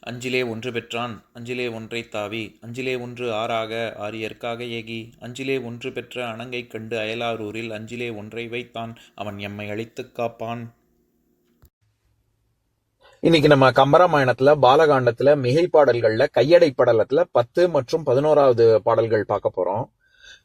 அஞ்சிலே ஒன்று பெற்றான் அஞ்சிலே ஒன்றை தாவி அஞ்சிலே ஒன்று ஆறாக ஆரியற்காக ஏகி அஞ்சிலே ஒன்று பெற்ற அணங்கை கண்டு அயலாரூரில் அஞ்சிலே ஒன்றை வைத்தான் அவன் எம்மை அழித்துக் காப்பான். இன்னைக்கு நம்ம கம்பராமாயணத்துல பாலகாண்டத்துல மிகை பாடல்கள்ல கையடை படலத்துல பத்து மற்றும் பதினோராவது பாடல்கள் பார்க்க போறோம்.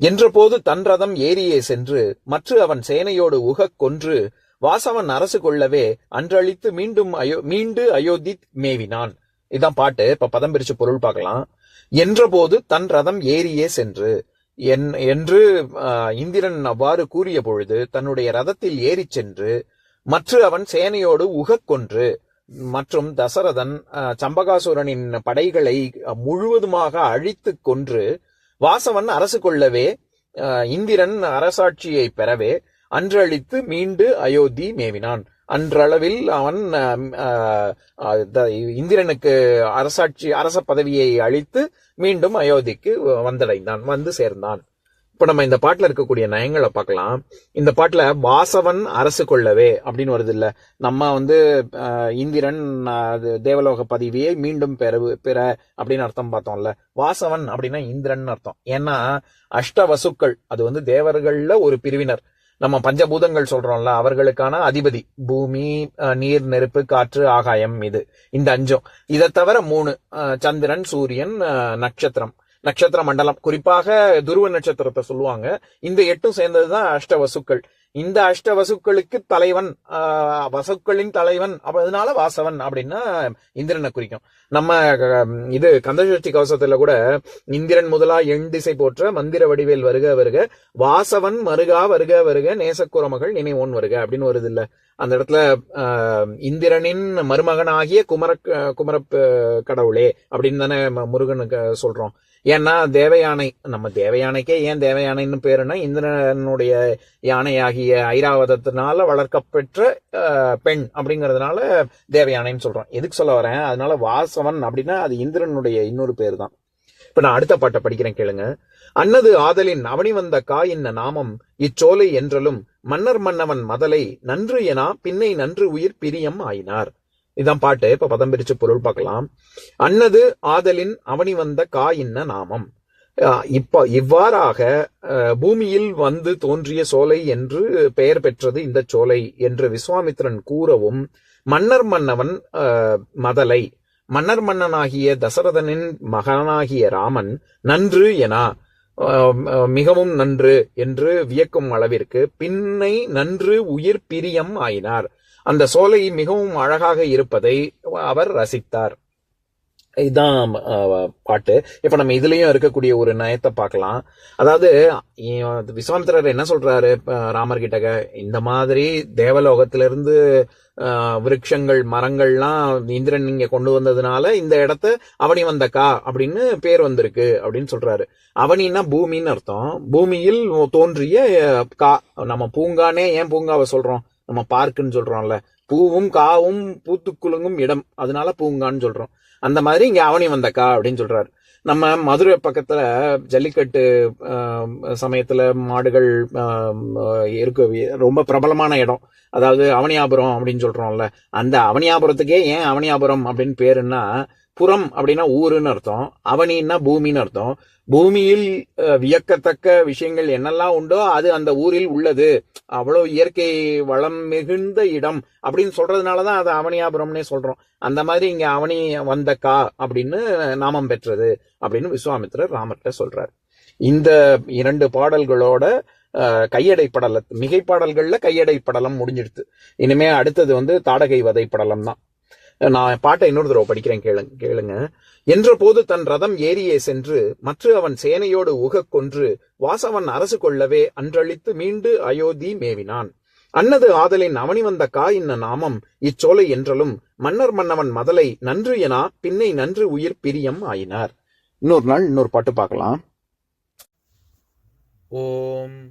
என்றபோது தன் ரதம் ஏரியே சென்று மற்ற அவன் சேனையோடு உகக் கொன்று வாசவன் அரசு கொள்ளவே அன்றழித்து மீண்டும் அயோ மீண்டு அயோத்தி மேவினான். இதான் பாட்டு. இப்ப பதம் பிரிச்சு பொருள் பார்க்கலாம். என்றபோது தன் ரதம் ஏறியே சென்று. என்- என்று இந்திரன் அவ்வாறு கூறிய பொழுது தன்னுடைய ரதத்தில் ஏறிச் சென்று மற்ற அவன் சேனையோடு உகக்கொன்று மற்றும் தசரதன் சம்பகாசுரனின் படைகளை முழுவதுமாக அழித்து கொன்று வாசவன் அரசு கொள்ளவே இந்திரன் அரசாட்சியை பெறவே அன்றழித்து மீண்டு அயோத்தி மேவினான். அன்றளவில் அவன் இந்திரனுக்கு அரசாட்சி அரச பதவியை அழித்து மீண்டும் அயோத்திக்கு வந்தடைந்தான் வந்து சேர்ந்தான். இப்ப நம்ம இந்த பாட்டுல இருக்கக்கூடிய நயங்களை பார்க்கலாம். இந்த பாட்டுல வாசவன் அரசு கொள்ளவே அப்படின்னு வருது இல்ல. நம்ம வந்து இந்திரன் அது தேவலோக பதவியை மீண்டும் பெற பெற அப்படின்னு அர்த்தம் பார்த்தோம்ல. வாசவன் அப்படின்னா இந்திரன் அர்த்தம். ஏன்னா அஷ்ட வசுக்கள் அது வந்து தேவர்கள்ல ஒரு பிரிவினர். நம்ம பஞ்சபூதங்கள் சொல்றோம்ல அவர்களுக்கான அதிபதி. பூமி அஹ், நீர் நெருப்பு காற்று ஆகாயம் இது. இந்த அஞ்சும். இதை தவிர மூணு சந்திரன் சூரியன் நட்சத்திரம். நட்சத்திர மண்டலம். குறிப்பாக துருவ நட்சத்திரத்தை சொல்லுவாங்க. இந்த எட்டும் சேர்ந்ததுதான் அஷ்ட வசுக்கள் இந்த அஷ்ட வசுக்களுக்கு தலைவன் ஆஹ், வசுக்களின் தலைவன் அப்ப அதனால வாசவன் அப்படின்னா இந்திரனை குறிக்கும். நம்ம இது கந்தசஷ்டி கவசத்துல கூட இந்திரன் முதலா எண் திசை போற்ற மந்திர வடிவேல் வருக வருக வாசவன் மருகா வருக வருக நேசக்குறமகள் நினைவோன் வருக அப்படின்னு வருது இல்ல. அந்த இடத்துல ஆஹ், இந்திரனின் மருமகனாகிய குமர குமர கடவுளே அப்படின்னு தானே முருகனுக்கு சொல்றோம். ஏன்னா தேவயானை நம்ம தேவயானைக்கே ஏன் தேவயானைன்னு பேருன்னா இந்திரனுடைய யானையாகிய ஐராவதத்தினால வளர்க்கப்பெற்ற பெண் அப்படிங்கிறதுனால தேவயானைன்னு சொல்றோம். எதுக்கு சொல்ல வரேன்? அதனால வாசவன் அப்படின்னா அது இந்திரனுடைய இன்னொரு பேர் தான் இப்ப நான் அடுத்த பாட்டை படிக்கிறேன் கேளுங்க. அன்னது ஆதலின் அவனி வந்த கா இன்ன நாமம் இச்சோலை என்றலும் மன்னர் மன்னவன் மதலை நன்று எனா பின்னை நன்று உயிர் பிரியம் ஆயினார். இதான் பாட்டு. இப்ப பதம் பிரிச்சு பொருள் பார்க்கலாம். அன்னது ஆதலின் அவனி வந்த கா இன்ன நாமம். இப்ப இவ்வாறாக பூமியில் வந்து தோன்றிய சோலை என்று பெயர் பெற்றது இந்த சோலை என்று விஸ்வாமித்திரன் கூறவும் மன்னர் மன்னவன் மதலை மன்னர் மன்னனாகிய தசரதனின் மகனாகிய ராமன் நன்று என அஹ், மிகவும் நன்று என்று வியக்கும் அளவிற்கு பின்னை நன்று உயிர் பிரியம் ஆயினார். அந்த சோலை மிகவும் அழகாக இருப்பதை அவர் ரசித்தார். இதுதான் பாட்டு. இப்ப நம்ம இதுலயும் இருக்கக்கூடிய ஒரு நயத்தை பார்க்கலாம். அதாவது விஸ்வாமித்திரர் என்ன சொல்றாரு ராமர் ராமர்கிட்ட இந்த மாதிரி தேவலோகத்திலிருந்து விருட்சங்கள் மரங்கள்லாம் இந்திரன் இங்க கொண்டு வந்ததுனால இந்த இடத்த அவனி வந்தக்கா அப்படின்னு பேர் வந்திருக்கு அப்படின்னு சொல்றாரு. அவனின்னா பூமின்னு அர்த்தம். பூமியில் தோன்றிய கா. நம்ம பூங்கானே ஏன் பூங்காவை சொல்றோம்? நம்ம பார்க்குன்னு சொல்றோம்ல. பூவும் காவும் பூத்து குலுங்கும் இடம். அதனால பூங்கான்னு சொல்றோம். அந்த மாதிரி இங்க அவனி வந்தக்கா அப்படின்னு சொல்றாரு. நம்ம மதுரை பக்கத்துல ஜல்லிக்கட்டு சமயத்தில் சமயத்துல மாடுகள் இருக்க. ரொம்ப பிரபலமான இடம். அதாவது அவனியாபுரம் அப்படின்னு சொல்றோம்ல. அந்த அவனியாபுரத்துக்கே ஏன் அவனியாபுரம் அப்படின்னு பேருன்னா புறம் அப்படின்னா ஊருன்னு அர்த்தம் அவனின்னா பூமின்னு அர்த்தம். பூமியில் வியக்கத்தக்க விஷயங்கள் என்னெல்லாம் உண்டோ அது அந்த ஊரில் உள்ளது. அவ்வளவு இயற்கை வளம் மிகுந்த இடம் அப்படின்னு சொல்றதுனாலதான் அது அவனியாபுரம்னே சொல்றோம். அந்த மாதிரி இங்க அவனி வந்த கா அப்படின்னு நாமம் பெற்றது அப்படின்னு விஸ்வாமித்ரர் ராமர்கிட்ட சொல்றார். இந்த இரண்டு பாடல்களோட கையடை படல மிகை பாடல்கள்ல கையடை படலம் முடிஞ்சிடுது இனிமே அடுத்தது வந்து தாடகை வதை படலம் தான். நான் பாட்டை இன்னொரு தடவை படிக்கிறேன் கேளுங்க கேளுங்க. என்ற போது தன் ரதம் ஏரியே சென்று மற்ற அவன் சேனையோடு உகக் கொன்று வாசவன் அரசு கொள்ளவே அன்றழித்து மீண்டு அயோத்தி மேவினான். அன்னது ஆதலின் அவனி வந்த கா இன்ன நாமம் இச்சோலை என்றலும் மன்னர் மன்னவன் மதலை நன்று எனா பின்னை நன்று உயிர் பிரியம் ஆயினார். இன்னொரு நாள் இன்னொரு பாட்டு பார்க்கலாம். ஓம்